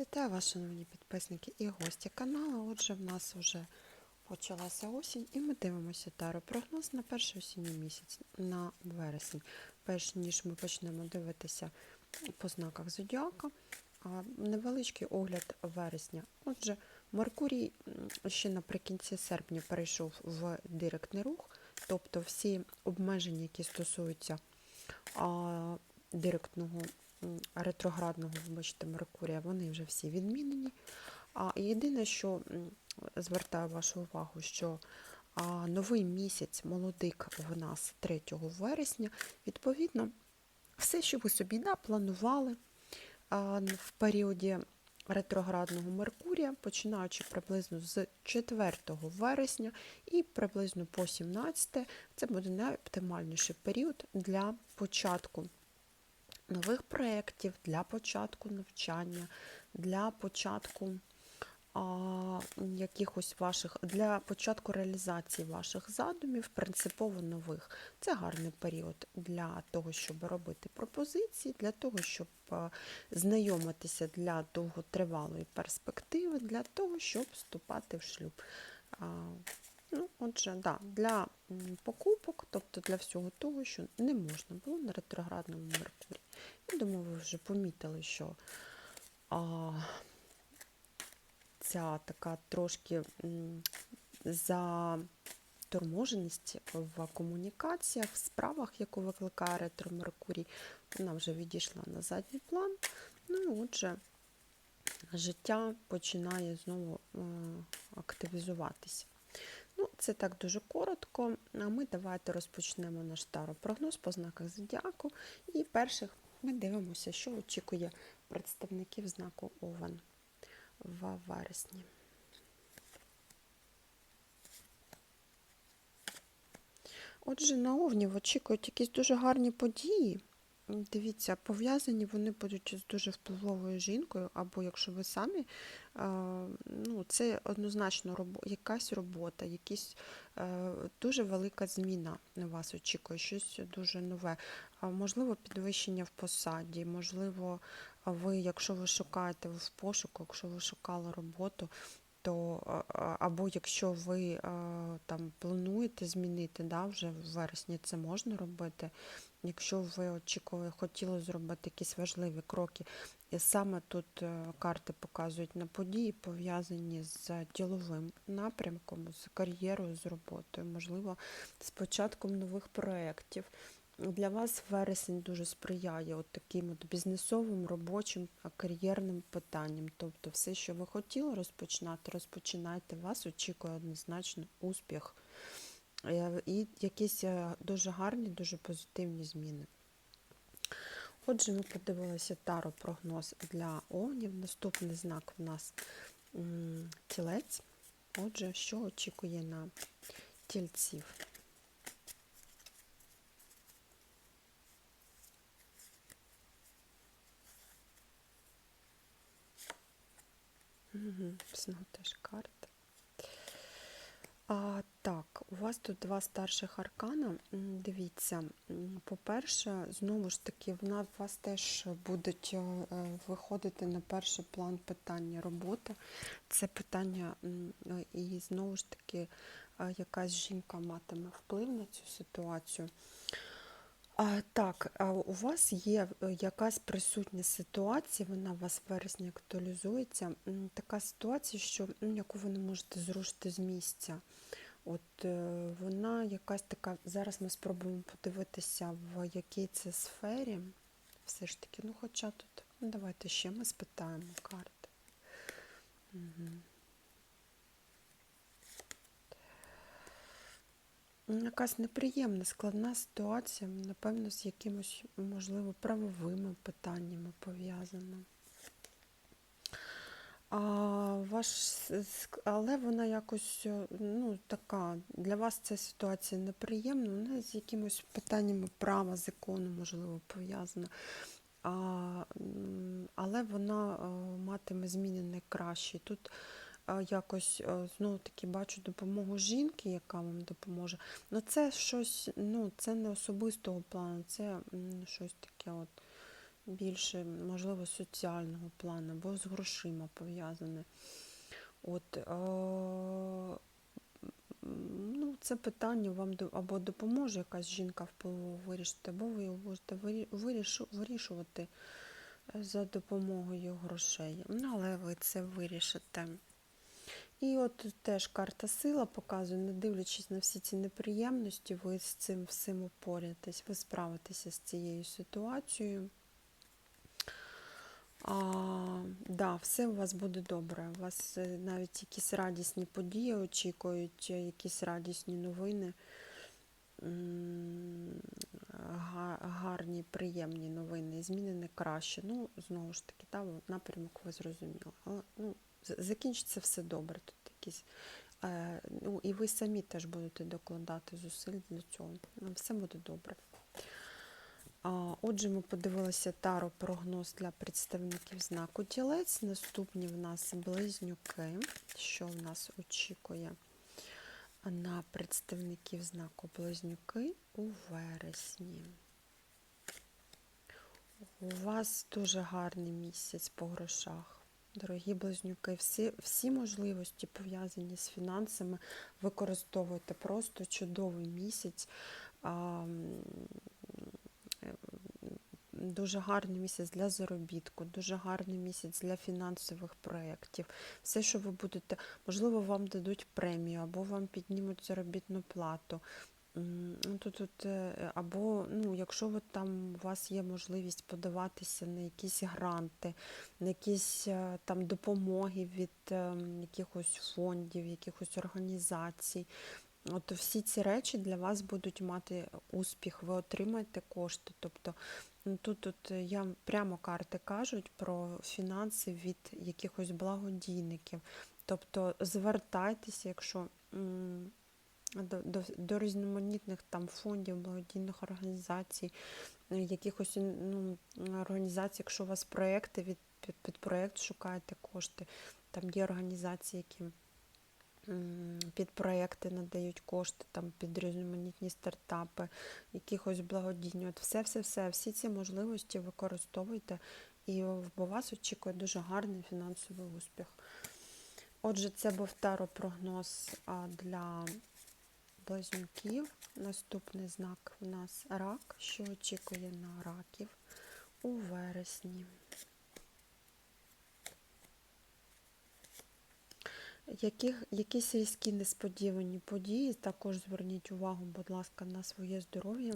Вітаю вас, шановні підписники і гості каналу. Отже, в нас вже почалася осінь, і ми дивимося таро прогноз на перший осінній місяць на вересень. Перш ніж ми почнемо дивитися по знаках зодіака, невеличкий огляд вересня. Отже, Меркурій ще наприкінці серпня перейшов в директний рух, тобто всі обмеження, які стосуються директного ретроградного, вибачте, Меркурія, вони вже всі відмінені. А єдине, що звертаю вашу увагу, що а, новий місяць молодик в нас 3 вересня, відповідно, все, що ви собі напланували а, в періоді ретроградного Меркурія, починаючи приблизно з 4 вересня і приблизно по 17, це буде найоптимальніший період для початку нових проєктів, для початку навчання, для початку а, якихось ваших, для початку реалізації ваших задумів, принципово нових. Це гарний період для того, щоб робити пропозиції, для того, щоб знайомитися для довготривалої перспективи, для того, щоб вступати в шлюб. Ну, отже, да, для покупок, тобто для всього того, що не можна було на ретроградному Меркурії. Я думаю, ви вже помітили, що а, ця така трошки заторможеність в комунікаціях, в справах, яку викликає ретро Меркурій, вона вже відійшла на задній план. Ну і отже, життя починає знову е, активізуватися. Ну, це так дуже коротко. А ми давайте розпочнемо наш таро-прогноз по знаках зодіаку. І перших ми дивимося, що очікує представників знаку Овен в вересні. Отже, на Овнів очікують якісь дуже гарні події. Дивіться, пов'язані вони будуть з дуже впливовою жінкою, або якщо ви самі, ну, це однозначно якась робота, якісь е, дуже велика зміна на вас очікує, щось дуже нове. Можливо, підвищення в посаді, можливо, ви, якщо ви шукаєте в пошуку, якщо ви шукали роботу, то або якщо ви е, там плануєте змінити, да, вже в вересні це можна робити. Якщо ви очікували, хотіли зробити якісь важливі кроки, і саме тут е, карти показують на події, пов'язані з діловим напрямком, з кар'єрою, з роботою, можливо, з початком нових проєктів. Для вас вересень дуже сприяє от таким от бізнесовим, робочим, кар'єрним питанням. Тобто все, що ви хотіли розпочинати, розпочинайте. Вас очікує однозначно успіх Е, і якісь е, дуже гарні, дуже позитивні зміни. Отже, ми подивилися таро прогноз для овнів. Наступний знак в нас тілець. Отже, що очікує на тільців? Угу, знову теж карта. А, так, у вас тут два старших аркана. Дивіться, по-перше, знову ж таки, вона в вас теж будуть е, е, виходити на перший план питання роботи. Це питання, е, і знову ж таки, якась жінка матиме вплив на цю ситуацію. Так, а у вас є е, якась присутня ситуація, вона у вас в вересні актуалізується. Така ситуація, що яку ви не можете зрушити з місця. От е, вона якась така. Зараз ми спробуємо подивитися, в якій це сфері. Все ж таки, ну хоча тут, ну давайте ще ми спитаємо карти. Угу. Якась неприємна, складна ситуація, напевно, з якимось, можливо, правовими питаннями пов'язана. А ваш, але вона якось е, ну, така, для вас ця ситуація неприємна, вона з якимось питаннями права, закону, можливо, пов'язана. А, але вона е, матиме зміни найкращі. Тут якось знову таки бачу допомогу жінки, яка вам допоможе. Ну це щось, ну це не особистого плану, це щось таке от. більше, можливо, соціального плану, або з грошима пов'язане. От, ну, це питання вам або допоможе якась жінка впливово вирішити, або ви його будете вирішувати е, за допомогою грошей. Ну, але ви це вирішите. І от теж карта сила показує, не дивлячись на всі ці неприємності, ви з цим всім упорятесь, ви справитеся з цією ситуацією. А, да, все у вас буде добре. У вас е, навіть якісь радісні події очікують, е, якісь радісні новини, гарні, приємні новини, зміни не краще. Ну, знову ж таки, да, напрямок ви зрозуміли. Але ну, закінчиться все добре. Тут якісь, е, ну, і ви самі теж будете докладати зусиль для цього. Все буде добре. Отже, ми подивилися таро прогноз для представників знаку тілець. Наступні в нас близнюки. Що в нас очікує на представників знаку близнюки у вересні? У вас дуже гарний місяць по грошах. Дорогі близнюки, всі, всі можливості пов'язані з фінансами використовуйте просто чудовий місяць. А, Дуже гарний місяць для заробітку, дуже гарний місяць для фінансових проєктів. Все, що ви будете, можливо, вам дадуть премію, або вам піднімуть заробітну плату. Ну, Тут, тут, е, або, ну, якщо ви там, у вас є можливість подаватися на якісь гранти, на якісь е, там допомоги від е, якихось фондів, якихось організацій. От всі ці речі для вас будуть мати успіх, ви отримаєте кошти. Тобто ну, тут, тут я прямо карти кажуть про фінанси від якихось благодійників. Тобто звертайтеся, якщо до, до, до різноманітних там фондів, благодійних організацій, е, якихось ну, організацій, якщо у вас проекти від під, під проект шукаєте кошти. Там є організації, які під проекти надають кошти, там під різноманітні стартапи, якихось благодійні. От все, все, все, всі ці можливості використовуйте, і бо вас очікує дуже гарний фінансовий успіх. Отже, це був таро-прогноз для близнюків. Наступний знак у нас рак, що очікує на раків у вересні. Яких, якісь різкі несподівані події, також зверніть увагу, будь ласка, на своє здоров'я,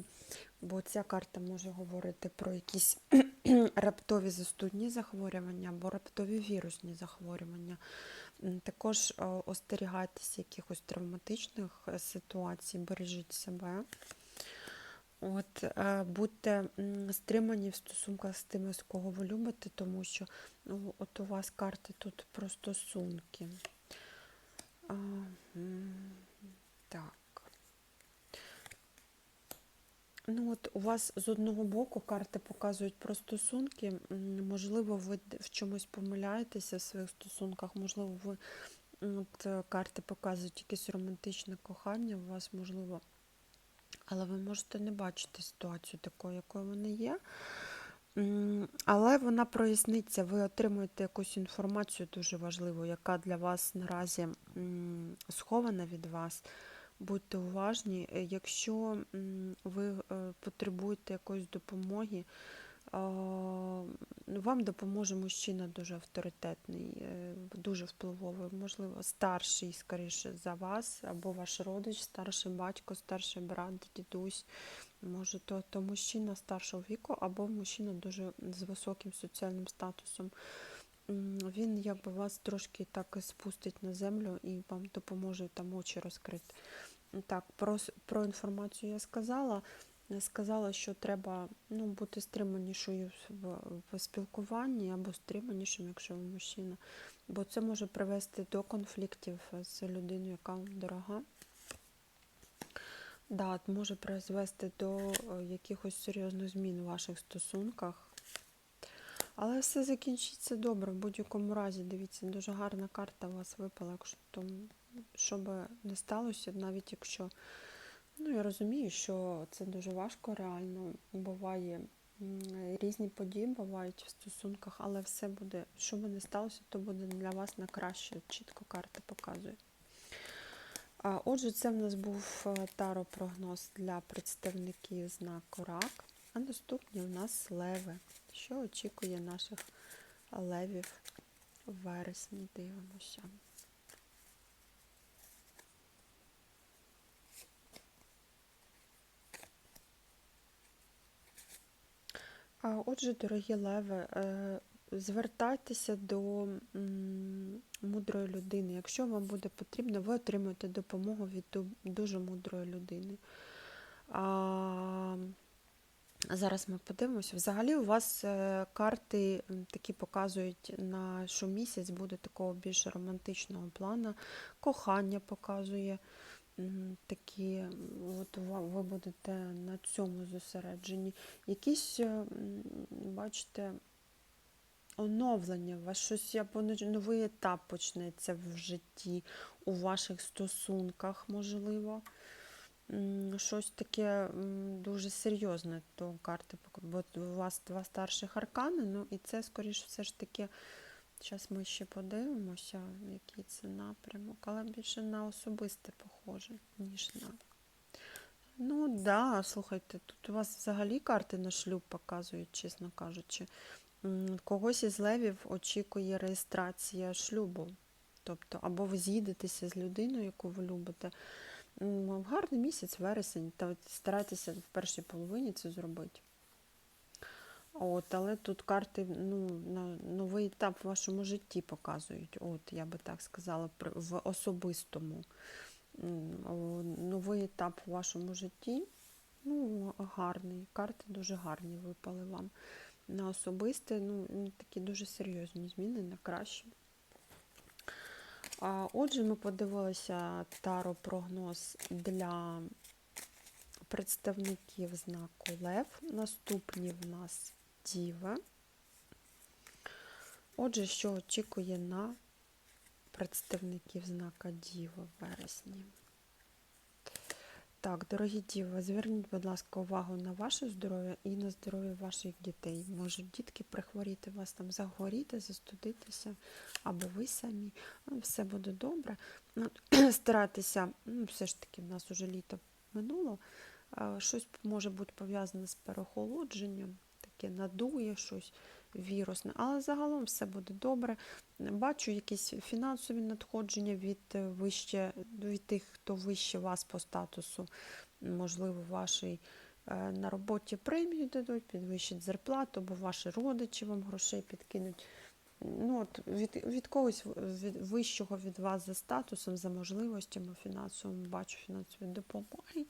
бо ця карта може говорити про якісь раптові застудні захворювання або раптові вірусні захворювання. Також е, остерігайтеся якихось травматичних е, ситуацій, бережіть себе. От, е, будьте стримані в стосунках з тими, з кого ви любите, тому що ну, от у вас карти тут про стосунки. А, так. Ну от у вас з одного боку карти показують про стосунки. Можливо, ви в чомусь помиляєтеся в своїх стосунках, можливо, ви от, е, карти показують якесь романтичне кохання у вас, можливо, але ви можете не бачити ситуацію такою, якою вона є. Але вона проясниться, ви отримуєте якусь інформацію дуже важливу, яка для вас наразі схована від вас. Будьте уважні, Е, якщо ви е, потребуєте якоїсь допомоги, ну, вам допоможе мужчина дуже авторитетний, е, дуже впливовий, можливо, старший, скоріше за вас, або ваш родич, старший батько, старший брат, дідусь. Може, то, то мужчина старшого віку, або мужчина дуже з високим соціальним статусом. Він якби вас трошки так спустить на землю і вам допоможе там очі розкрити. Так, про, про інформацію я сказала. Сказала, що треба ну, бути стриманішою в, в спілкуванні або стриманішим, якщо ви мужчина. Бо це може привести до конфліктів з людиною, яка вам дорога. Да, може призвести до е, якихось серйозних змін у ваших стосунках. Але все закінчиться добре. В будь-якому разі, дивіться, дуже гарна карта у вас випала, якщо то, що би не сталося, навіть якщо. Ну, я розумію, що це дуже важко реально. Буває, різні події бувають в стосунках, але все буде, що би не сталося, то буде для вас на краще. Чітко карта показує. Отже, це в нас був е, таро-прогноз для представників знаку рак. А наступні у нас леви. Що очікує наших левів в вересні? Дивимося. Отже, дорогі леви, е, звертайтеся до мудрої людини. Якщо вам буде потрібно, ви отримаєте допомогу від дуже мудрої людини. Зараз ми подивимося. Взагалі у вас е, карти такі показують на що місяць буде такого більш романтичного плану. Кохання показує такі, от ви будете на цьому зосереджені. Якісь, е, бачите, оновлення, у вас щось або новий етап почнеться в житті, у ваших стосунках, можливо. Щось таке дуже серйозне, то карти бо у вас два старших аркани, ну і це, скоріш, все ж таки, зараз ми ще подивимося, який це напрямок, але більше на особисте похоже, ніж на. Ну да, слухайте, тут у вас взагалі карти на шлюб показують, чесно кажучи. Когось із левів очікує реєстрація шлюбу. Тобто, або ви з'їдетеся з людиною, яку ви любите. М, Гарний місяць, вересень, та старайтеся в першій половині це зробити. От, але тут карти ну, на новий етап в вашому житті показують. От, я би так сказала, в особистому. Новий етап в вашому житті. Ну, гарний. Карти дуже гарні випали вам. На особисте, ну, такі дуже серйозні зміни на краще. Отже, ми подивилися таро-прогноз для представників знаку Лев. Наступні в нас Діви. Отже, що очікує на представників знака Діви в вересні. Так, дорогі діви, зверніть, будь ласка, увагу на ваше здоров'я і на здоров'я ваших дітей. Можуть дітки прихворіти, вас там загоріти, застудитися, або ви самі. Ну, все буде добре. Старайтеся, ну, все ж таки, в нас уже літо минуло. Щось може бути пов'язане з переохолодженням, таке надує щось вірусне, але загалом все буде добре. Бачу якісь фінансові надходження від е, вище, від тих, хто вище вас по статусу, можливо, вашій е, на роботі премію дадуть, підвищать зарплату, бо ваші родичі вам грошей підкинуть. Ну, от від, від когось від, вищого від вас за статусом, за можливостями фінансовими, бачу фінансові допомоги.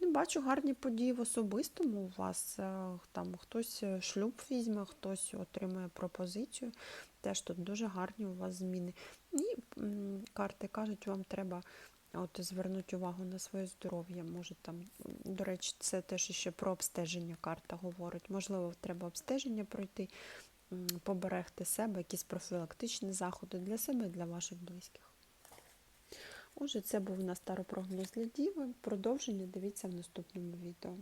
Бачу гарні події в особистому у вас. е, Там хтось е, шлюб візьме, хтось отримує пропозицію. Теж тут дуже гарні у вас зміни. І карти кажуть, вам треба от, звернути увагу на своє здоров'я. Може там, до речі, це теж ще про обстеження карта говорить. Можливо, треба обстеження пройти, поберегти себе, якісь профілактичні заходи для себе і для ваших близьких. Отже, це був у нас старопрогноз для Діви. Продовження дивіться в наступному відео.